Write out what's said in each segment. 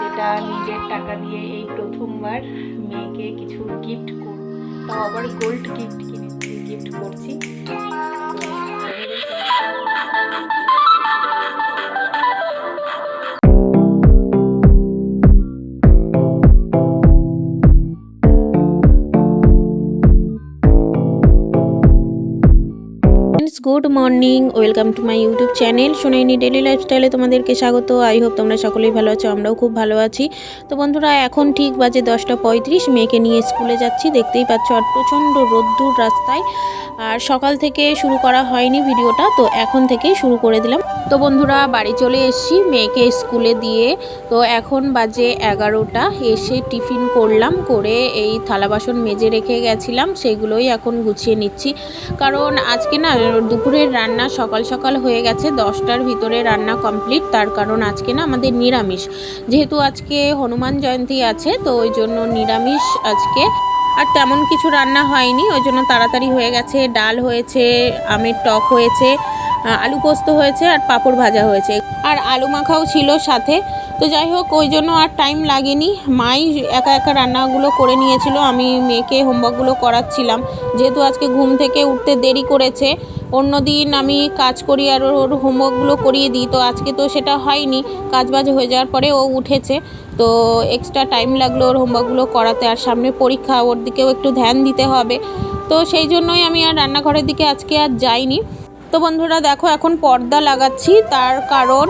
যেটা নিজের টাকা দিয়ে এই প্রথমবার মেয়েকে কিছু গিফট করব তাও আবার গোল্ড গিফট কিনেছি গিফট করছি। Good morning, welcome to my YouTube channel Sonaini daily লাইফস্টাইলে তোমাদেরকে স্বাগত। আই হোপ তোমরা সকলেই ভালো আছো, আমরাও খুব ভালো আছি। তো বন্ধুরা, এখন ঠিক বাজে দশটা পঁয়ত্রিশ, মেয়েকে নিয়ে স্কুলে যাচ্ছি, দেখতেই পাচ্ছ আর প্রচণ্ড রোদ্দুর রাস্তায়। আর সকাল থেকে শুরু করা হয়নি ভিডিওটা, তো এখন থেকেই শুরু করে দিলাম। তো বন্ধুরা, বাড়ি চলে এসেছি, মেয়েকে স্কুলে দিয়ে। তো এখন বাজে এগারোটা, এসে টিফিন করলাম, করে এই থালা বাসন মেজে রেখে গেছিলাম, সেগুলোই এখন গুছিয়ে নিচ্ছি। কারণ আজকে না দুপুরের রান্না সকাল সকাল হয়ে গেছে, দশটার ভিতরে রান্না কমপ্লিট তার কারণ আজকে না আমাদের নিরামিষ। যেহেতু আজকে হনুমান জয়ন্তী আছে, তো ওই জন্য নিরামিষ আজকে। আর তেমন কিছু রান্না হয়নি, ওই জন্য তাড়াতাড়ি হয়ে গেছে। ডাল হয়েছে, আমের টক হয়েছে আলু পোস্ত হয়েছে আর পাঁপড় ভাজা হয়েছে। আর আলু মাখাও ছিল সাথে। তো যাই হোক, ওই জন্য আর টাইম লাগেনি। মাই একা একা রান্নাগুলো করে নিয়েছিল, আমি মেয়েকে হোমওয়ার্কগুলো করাচ্ছিলাম। যেহেতু আজকে ঘুম থেকে উঠতে দেরি করেছে অন্য দিন আমি কাজ করি আর ওর হোমওয়ার্কগুলো করিয়ে দিই। তো আজকে তো সেটা হয়নি কাজ বাজ হয়ে যাওয়ার পরে ও উঠেছে। তো এক্সট্রা টাইম লাগল ওর হোমওয়ার্কগুলো করাতে আর সামনে পরীক্ষা, ওর দিকেও একটু ধ্যান দিতে হবে। তো সেই জন্যই আমি আর রান্নাঘরের দিকে আজকে আর যাইনি। তো বন্ধুরা দেখো এখন পর্দা লাগাচ্ছি। তার কারণ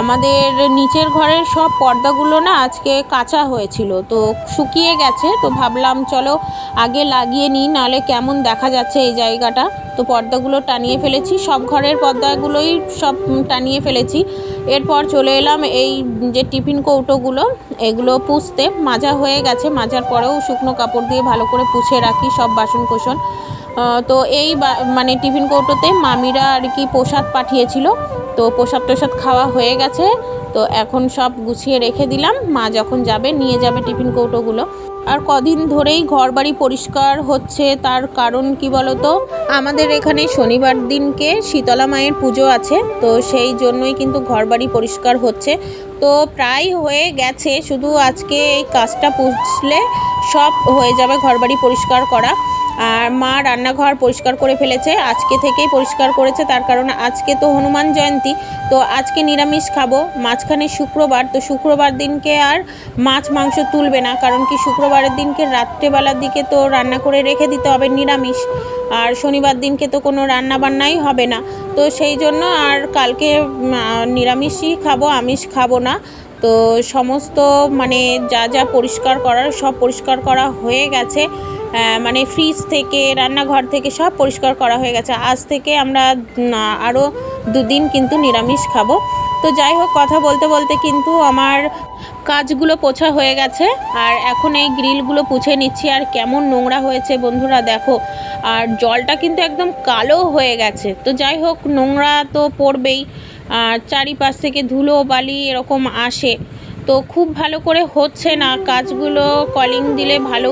আমাদের নিচের ঘরের সব পর্দাগুলো না আজকে কাঁচা হয়েছিল। তো শুকিয়ে গেছে তো ভাবলাম চলো আগে লাগিয়ে নিই নাহলে কেমন দেখা যাচ্ছে এই জায়গাটা। তো পর্দাগুলো টানিয়ে ফেলেছি সব ঘরের পর্দাগুলোই সব টানিয়ে ফেলেছি। এরপর চলে এলাম এই যে টিফিন কৌটোগুলো এগুলো পুষতে মাজা হয়ে গেছে মাজার পরেও শুকনো কাপড় দিয়ে ভালো করে পুছে রাখি সব বাসন আহ, তো এই মানে টিফিন কৌটোতে মামিরা আর কি প্রসাদ পাঠিয়েছিল। তো প্রসাদ টোসাদ খাওয়া হয়ে গেছে। তো এখন সব গুছিয়ে রেখে দিলাম। মা যখন যাবে নিয়ে যাবে টিফিন কৌটোগুলো। আর কদিন ধরেই ঘর বাড়ি পরিষ্কার হচ্ছে। তার কারণ কি বলতো? আমাদের এখানে শনিবার দিনকে শীতলা মায়ের পুজো আছে। তো সেই জন্যই কিন্তু ঘর বাড়ি পরিষ্কার হচ্ছে। তো প্রায় হয়ে গেছে। শুধু আজকে এই কাজটা পুষলে সব হয়ে যাবে ঘর বাড়ি পরিষ্কার করা। আর মা রান্নাঘর পরিষ্কার করে ফেলেছে, আজকে থেকেই পরিষ্কার করেছে, তার কারণ আজকে তো হনুমান জয়ন্তী। তো আজকে নিরামিষ খাব, মাঝখানে শুক্রবার, তো শুক্রবার দিনকে আর মাছ মাংস তুলবে না, কারণ কি শুক্রবারের দিনকে রাত্রেবেলার দিকে তো রান্না করে রেখে দিতে হবে নিরামিষ, আর শনিবার দিনকে তো কোনো রান্না বান্নাই হবে না। তো সেই জন্য আর কালকে নিরামিষই খাব, আমিষ খাব না। তো সমস্ত মানে যা যা পরিষ্কার করার, সব পরিষ্কার করা হয়ে গেছে। মানে ফ্রিজ থেকে, রান্নাঘর থেকে সব পরিষ্কার করা হয়ে গেছে। আজ থেকে আমরা আরও দুদিন কিন্তু নিরামিষ খাব। তো যাই হোক, কথা বলতে বলতে কিন্তু আমার কাজগুলো পোছা হয়ে গেছে। আর এখন এই গ্রিলগুলো পুছে নিচ্ছি। আর কেমন নোংরা হয়েছে বন্ধুরা দেখো। আর জলটা কিন্তু একদম কালো হয়ে গেছে। তো যাই হোক, নোংরা তো পড়বেই। আর চারিপাশ থেকে ধুলো, বালি এরকম আসে। তো খুব ভালো করে হচ্ছে না। কাজগুলো কলিং দিলে ভালো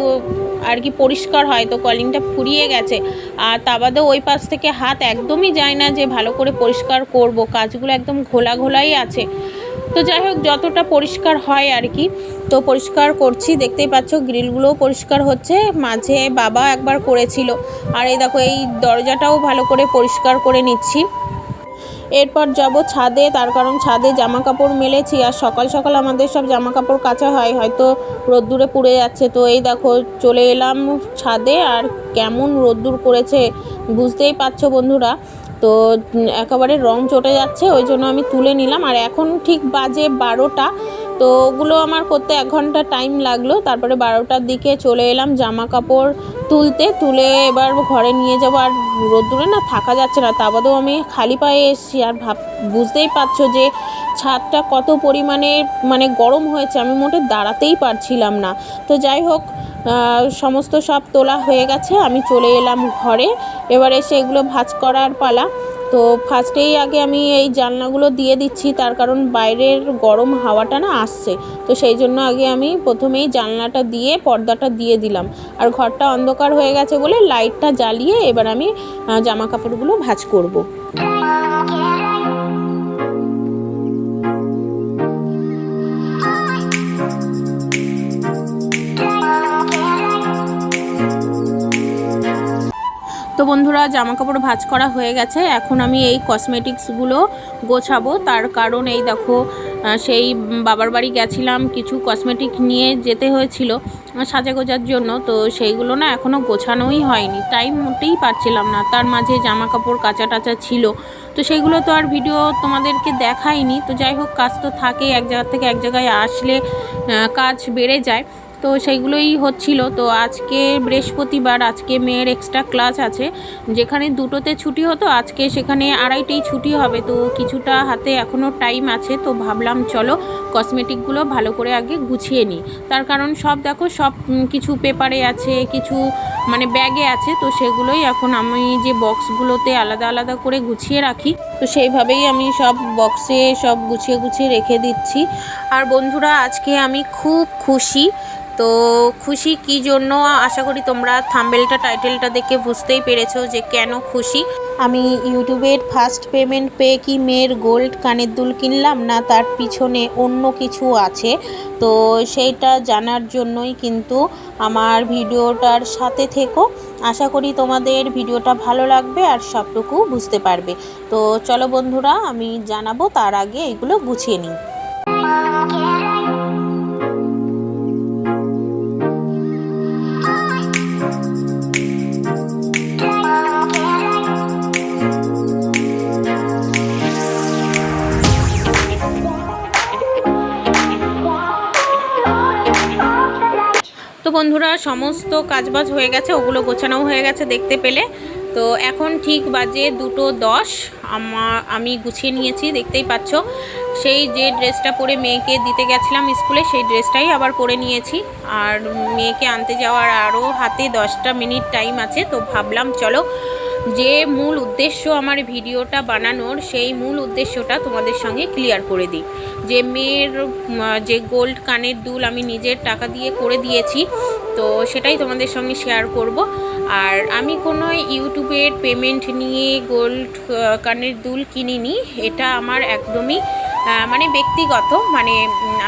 আর কি পরিষ্কার হয়। তো কলিংটা ফুরিয়ে গেছে। আর তা বাদেও ওই পাশ থেকে হাত একদমই যায় না যে ভালো করে পরিষ্কার করব। কাজগুলো একদম ঘোলা ঘোলাই আছে। তো যাই হোক, যতটা পরিষ্কার হয় আর কি। তো পরিষ্কার করছি। দেখতেই পাচ্ছ, গ্রিলগুলোও পরিষ্কার হচ্ছে। মাঝে বাবা একবার করেছিল। আর এই দেখো, এই দরজাটাও ভালো করে পরিষ্কার করে নিচ্ছি। এরপর যাব ছাদে, তার কারণ ছাদে জামা কাপড় মেলেছি আর সকাল সকাল আমাদের সব জামা কাপড় কাচা হয়, হয়তো রোদ্দুরে পুড়ে যাচ্ছে। তো এই দেখো, চলে এলাম ছাদে আর কেমন রোদ্দুর করেছে বুঝতেই পারছ বন্ধুরা। তো একেবারে রং চটে যাচ্ছে, ওই জন্য আমি তুলে নিলাম। আর এখন ঠিক বাজে বারোটা, তো ওগুলো আমার করতে এক ঘণ্টা টাইম লাগল। তারপরে বারোটার দিকে চলে এলাম জামা কাপড় তুলতে, তুলে এবার ঘরে নিয়ে যাব। আর রোদ্দুরে না থাকা যাচ্ছে না, তা বাদেও আমি খালি পায়ে এসেছি। আর ভাব, বুঝতেই পারছ যে ছাদটা কত পরিমাণে মানে গরম হয়েছে, আমি মোটে দাঁড়াতেই পারছিলাম না। তো যাই হোক সমস্ত সব তোলা হয়ে গেছে, আমি চলে এলাম ঘরে। এবারে সেগুলো ভাঁজ করার পালা। তো ফার্স্টেই আগে আমি এই জানলাগুলো দিয়ে দিচ্ছি, তার কারণ বাইরের গরম হাওয়াটা না আসছে তো সেই জন্য আগে আমি প্রথমেই জানলাটা দিয়ে পর্দাটা দিয়ে দিলাম আর ঘরটা অন্ধকার হয়ে গেছে বলে লাইটটা জ্বালিয়ে এবার আমি জামা কাপড়গুলো ভাঁজ করব। তো বন্ধুরা জামা কাপড় ভাঁজ করা হয়ে গেছে। এখন আমি এই কসমেটিক্সগুলো গোছাবো। তার কারণ এই দেখো সেই বাবার বাড়ি গেছিলাম, কিছু কসমেটিক নিয়ে যেতে হয়েছিল সাজা গোজার জন্য। তো সেইগুলো না এখনও গোছানোই হয়নি। টাইম মোটেই পাচ্ছিলাম না। তার মাঝে জামা কাপড় কাঁচা টাচা ছিল। তো সেগুলো তো আর ভিডিও তোমাদেরকে দেখাইনি। তো যাই হোক, কাজ তো থাকে। এক জায়গা থেকে এক জায়গায় আসলে কাজ বেড়ে যায়। তো সেইগুলোই হচ্ছিল। তো আজকে বৃহস্পতিবার, আজকে মেয়ের এক্সট্রা ক্লাস আছে। যেখানে দুটোতে ছুটি হতো, আজকে সেখানে আড়াইটেই ছুটি হবে। তো কিছুটা হাতে এখনও টাইম আছে, তো ভাবলাম চলো কসমেটিকগুলো ভালো করে আগে গুছিয়ে নিই। তার কারণ সব দেখো, সব কিছু পেপারে আছে, কিছু মানে ব্যাগে আছে, তো সেগুলোই এখন আমি যে বক্সগুলোতে আলাদা আলাদা করে গুছিয়ে রাখি। তো সেইভাবেই আমি সব বক্সে সব গুছিয়ে গুছিয়ে রেখে দিচ্ছি। আর বন্ধুরা, আজকে আমি খুব খুশি। তো খুশি কি জন্য? আশা করি তোমরা থাম্বেলটা, টাইটেলটা দেখে বুঝতেই পেরেছ যে কেন খুশি। আমি ইউটিউবের ফার্স্ট পেমেন্ট পেয়ে কি মেয়ের গোল্ড কানের দুল কিনলাম না তার পিছনে অন্য কিছু আছে? তো সেইটা জানার জন্যই কিন্তু আমার ভিডিওটার সাথে থেকো। আশা করি তোমাদের ভিডিওটা ভালো লাগবে আর সবটুকু বুঝতে পারবে। তো চলো বন্ধুরা, আমি জানাব, তার আগে এগুলো গুছিয়ে নিই। বন্ধুরা, সমস্ত কাজবাজ হয়ে গেছে, ওগুলো গোছানো হয়ে গেছে দেখতে পেলে। তো এখন ঠিক বাজে দুটো দশ আমার আমি গুছিয়ে নিয়েছি, দেখতেই পাচ্ছ। সেই যে ড্রেসটা পরে মেয়েকে দিতে গেছিলাম স্কুলে, সেই ড্রেসটাই আবার পরে নিয়েছি। আর মেয়েকে আনতে যাওয়ার আরও হাতে দশটা মিনিট টাইম আছে, তো ভাবলাম চলো যে মূল উদ্দেশ্য আমার ভিডিওটা বানানোর, সেই মূল উদ্দেশ্যটা তোমাদের সঙ্গে ক্লিয়ার করে দিই। যে মেয়ের যে গোল্ড কানের দুল আমি নিজের টাকা দিয়ে করে দিয়েছি, তো সেটাই তোমাদের সঙ্গে শেয়ার করব। আর আমি কোনো ইউটিউবের পেমেন্ট নিয়ে গোল্ড কানের দুল কিনিনি, এটা আমার একদমই মানে ব্যক্তিগত মানে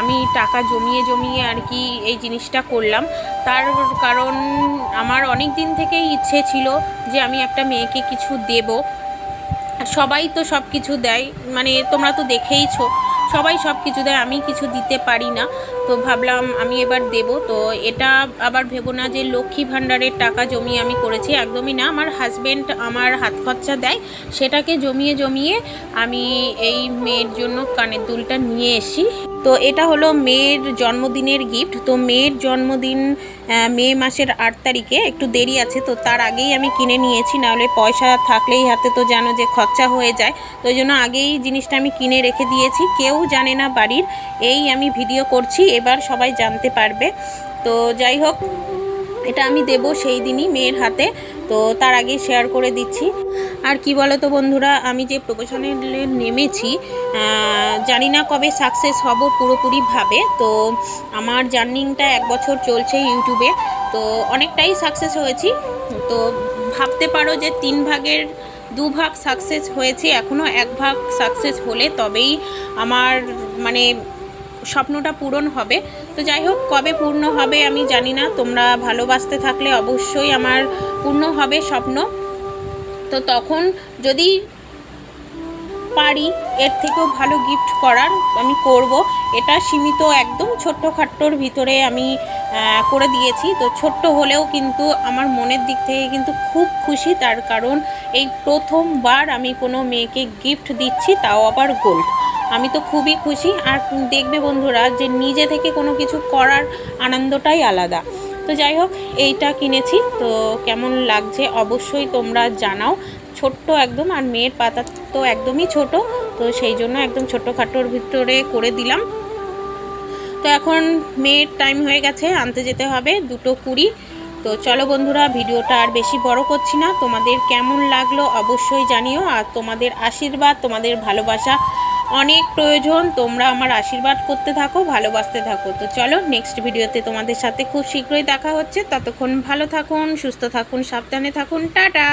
আমি টাকা জমিয়ে জমিয়ে আর কি এই জিনিসটা করলাম। তার কারণ আমার অনেক দিন থেকেই ইচ্ছে ছিল যে আমি একটা মেয়েকে কিছু দেব। সবাই তো সব কিছু দেয় মানে তোমরা তো দেখেইছো, সবাই সব কিছু দেয়, আমি কিছু দিতে পারি না। তো ভাবলাম আমি এবার দেব। তো এটা আবার ভেবো না যে লক্ষ্মী ভাণ্ডারের টাকা জমিয়ে আমি করেছি। একদমই না, আমার হাজব্যান্ড আমার হাত খরচা দেয়, সেটাকে জমিয়ে জমিয়ে আমি এই মেয়ের জন্য কানের দুলটা নিয়ে এসি। তো এটা হলো মেয়ের জন্মদিনের গিফট তো মেয়ের জন্মদিন মে মাসের আট তারিখে একটু দেরি আছে, তো তার আগেই আমি কিনে নিয়েছি। নাহলে পয়সা থাকলেই হাতে তো জানো যে খরচা হয়ে যায়। তো ওই জন্য আগেই জিনিসটা আমি কিনে রেখে দিয়েছি। কেউ জানে না বাড়ির, এই আমি ভিডিও করছি। এবার সবাই জানতে পারবে। তো যাই হোক, এটা আমি দেব সেই দিনই মেয়ের হাতে। তো তার আগে শেয়ার করে দিচ্ছি। আর কি বলো তো বন্ধুরা, আমি যে প্রফেশনে নেমেছি জানি না কবে সাকসেস হব পুরোপুরিভাবে। তো আমার জার্নিংটা এক বছর চলছে ইউটিউবে। তো অনেকটাই সাকসেস হয়েছি। তো ভাবতে পারো যে তিন ভাগের দু ভাগ সাকসেস হয়েছে। এখনও এক ভাগ সাকসেস হলে তবেই আমার মানে স্বপ্নটা পূরণ হবে। তো যাই হোক, কবে পূর্ণ হবে আমি জানি না। তোমরা ভালোবাসতে থাকলে অবশ্যই আমার পূর্ণ হবে স্বপ্ন। তো তখন যদি পারি, এর থেকেও ভালো গিফট করার আমি করব। এটা সীমিত একদম ছোট্ট খাট্টোর ভিতরে আমি করে দিয়েছি। তো ছোট্ট হলেও কিন্তু আমার মনের দিক থেকে কিন্তু খুব খুশি। তার কারণ এই প্রথমবার আমি কোনো মেয়েকে গিফট দিচ্ছি, তাও আবার গোল্ড আমি তো খুবই খুশি আর দেখবে বন্ধুরা যে নিজে থেকে কোনো কিছু করার আনন্দটাই আলাদা। তো যাই হোক, এইটা কিনেছি। তো কেমন লাগছে অবশ্যই তোমরা জানাও। ছোট্ট একদম, আর মেয়ের পাতা তো একদমই ছোট। তো সেই জন্য একদম ছোটোখাটোর ভিতরে করে দিলাম। তো এখন মেয়ের টাইম হয়ে গেছে, আনতে যেতে হবে দুটো কুড়ি। তো চলো বন্ধুরা, ভিডিওটা আর বেশি বড় করছি না। তোমাদের কেমন লাগল অবশ্যই জানিও, আর তোমাদের আশীর্বাদ, তোমাদের ভালোবাসা অনেক প্রয়োজন, তোমরা আমার আশীর্বাদ করতে থাকো, ভালোবাসতে থাকো। তো চলো নেক্সট ভিডিওতে তোমাদের সাথে খুব শীঘ্রই দেখা হচ্ছে। ততক্ষণ ভালো থাকুন, সুস্থ থাকুন, সাবধানে থাকুন। টাটা!